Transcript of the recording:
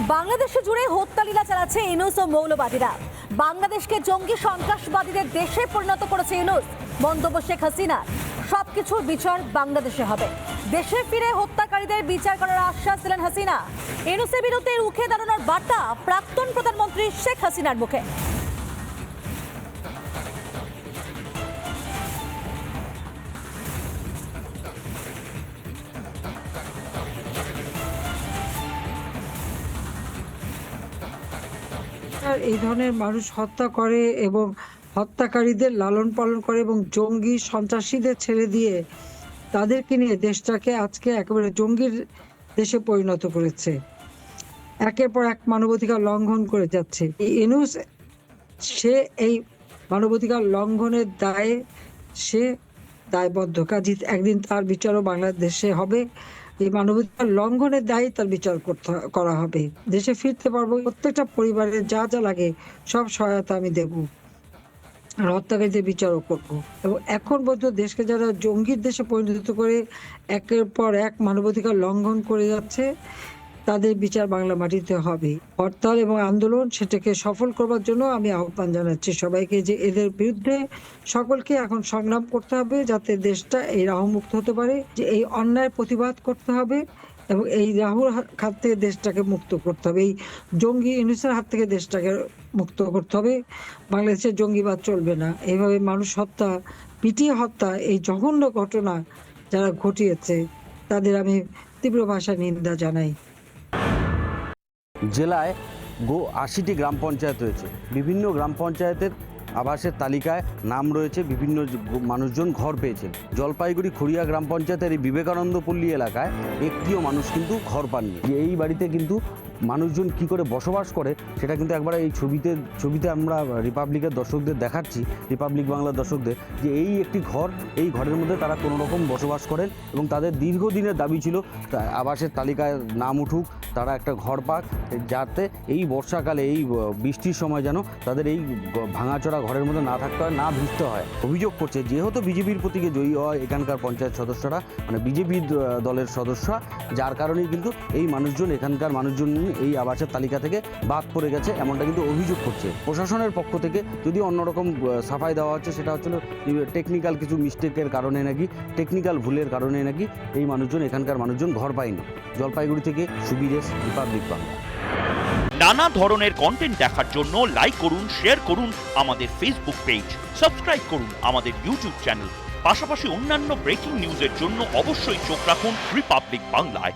বাংলাদেশে জুড়ে হত্যালীলা চালাচ্ছে ইনুস ও মৌলবাদীরা। বাংলাদেশকে জঙ্গি সন্ত্রাসবাদীদের দেশে পরিণত করেছে ইনুস, মন্তব্য শেখ হাসিনা। সবকিছুর বিচার বাংলাদেশে হবে। দেশে ফিরে হত্যাকারীদের বিচার করার আশ্বাস দিলেন হাসিনা। এনুসের বিরুদ্ধে রুখে দাঁড়ানোর বার্তা প্রাক্তন প্রধানমন্ত্রী শেখ হাসিনার মুখে। আর এই ধরনের মানুষ হত্যা করে এবং হত্যাকারীদের লালন পালন করে এবং জঙ্গি সন্ত্রাসীদের ছেড়ে দিয়ে তাদেরকে নিয়ে দেশটাকে আজকে একেবারে জঙ্গির দেশে পরিণত করেছে। একের পর এক মানবাধিকার লঙ্ঘন করে যাচ্ছে। ইনুস সে এই মানবাধিকার লঙ্ঘনের দায়ে, সে দায়বদ্ধ। কাজী, একদিন তার বিচারও বাংলাদেশে হবে। এই মানবাধিকার লঙ্ঘনের দায়ী তার বিচার করতে করা হবে। দেশে ফিরতে পারব, প্রত্যেকটা পরিবারের যা যা লাগে সব সহায়তা আমি দেব। আর হত্যাকারীদের বিচারও করব। এবং এখন পর্যন্ত দেশকে যারা জঙ্গির দেশে পরিণত করে একের পর এক মানবাধিকার লঙ্ঘন করে যাচ্ছে তাদের বিচার বাংলা মাটিতে হবে। হরতাল এবং আন্দোলন সেটাকে সফল করবার জন্য আমি আহ্বান জানাচ্ছি সবাইকে যে এদের বিরুদ্ধে সকলকে এখন সংগ্রাম করতে হবে যাতে দেশটা এই রাহুমুক্ত হতে পারে, যে এই অন্যায়ের প্রতিবাদ করতে হবে এবং এই রাহুর হাত থেকে দেশটাকে মুক্ত করতে হবে। এই জঙ্গি ইউনিসের হাত থেকে দেশটাকে মুক্ত করতে হবে। বাংলাদেশে জঙ্গিবাদ চলবে না। এইভাবে মানুষ হত্যা, পিটিয়ে হত্যা, এই জঘন্য ঘটনা যারা ঘটিয়েছে, তাদের আমি তীব্র ভাষা নিন্দা জানাই। জেলায় গো আশিটি গ্রাম পঞ্চায়েত রয়েছে। বিভিন্ন গ্রাম পঞ্চায়েতের আবাসের তালিকায় নাম রয়েছে, বিভিন্ন মানুষজন ঘর পেয়েছেন। জলপাইগুড়ি খড়িয়া গ্রাম পঞ্চায়েতের এই বিবেকানন্দ পল্লী এলাকায় একটিও মানুষ কিন্তু ঘর পাননি। এই বাড়িতে কিন্তু মানুষজন কি করে বসবাস করে, সেটা কিন্তু একবার এই ছবিতে ছবিতে আমরা রিপাবলিকের দর্শকদের দেখাচ্ছি রিপাবলিক বাংলার দর্শকদের, যে এই একটি ঘর, এই ঘরের মধ্যে তারা কোনো রকম বসবাস করেন এবং তাদের দীর্ঘদিনের দাবি ছিল আবাসের তালিকায় নাম উঠুক, তারা একটা ঘর পাক, যাতে এই বর্ষাকালে, এই বৃষ্টির সময় যেন তাদের এই ভাঙাচোরা ঘরের মধ্যে না থাকতে হয়, না ভিজতে হয়। অভিযোগ করছে, যেহেতু বিজেপির প্রতীকে জয়ী হয় এখানকার পঞ্চায়েত সদস্যরা মানে বিজেপি দলের সদস্য যার কারণেই কিন্তু এই মানুষজন, এখানকার মানুষজন এই আবাসের তালিকা থেকে বাদ পড়ে গেছে, এমনটা কিন্তু অভিযোগ করছে। প্রশাসনের পক্ষ থেকে যদি অন্যরকম সাফাই দেওয়া হচ্ছে, সেটা হচ্ছিল টেকনিক্যাল কিছু মিস্টেকের কারণে নাকি টেকনিক্যাল ভুলের কারণে নাকি এই মানুষজন, এখানকার মানুষজন ঘর পায়নি। জলপাইগুড়ি থেকে সুবিরেশ রিপাবলিক বাংলা নানা ধরনের কন্টেন্ট দেখার জন্য লাইক করুন শেয়ার করুন আমাদের ফেসবুক পেজ সাবস্ক্রাইব করুন আমাদের ইউটিউব চ্যানেল পাশাপাশি অন্যান্য ব্রেকিং নিউজের জন্য অবশ্যই চোখ রাখুন রিপাবলিক বাংলায়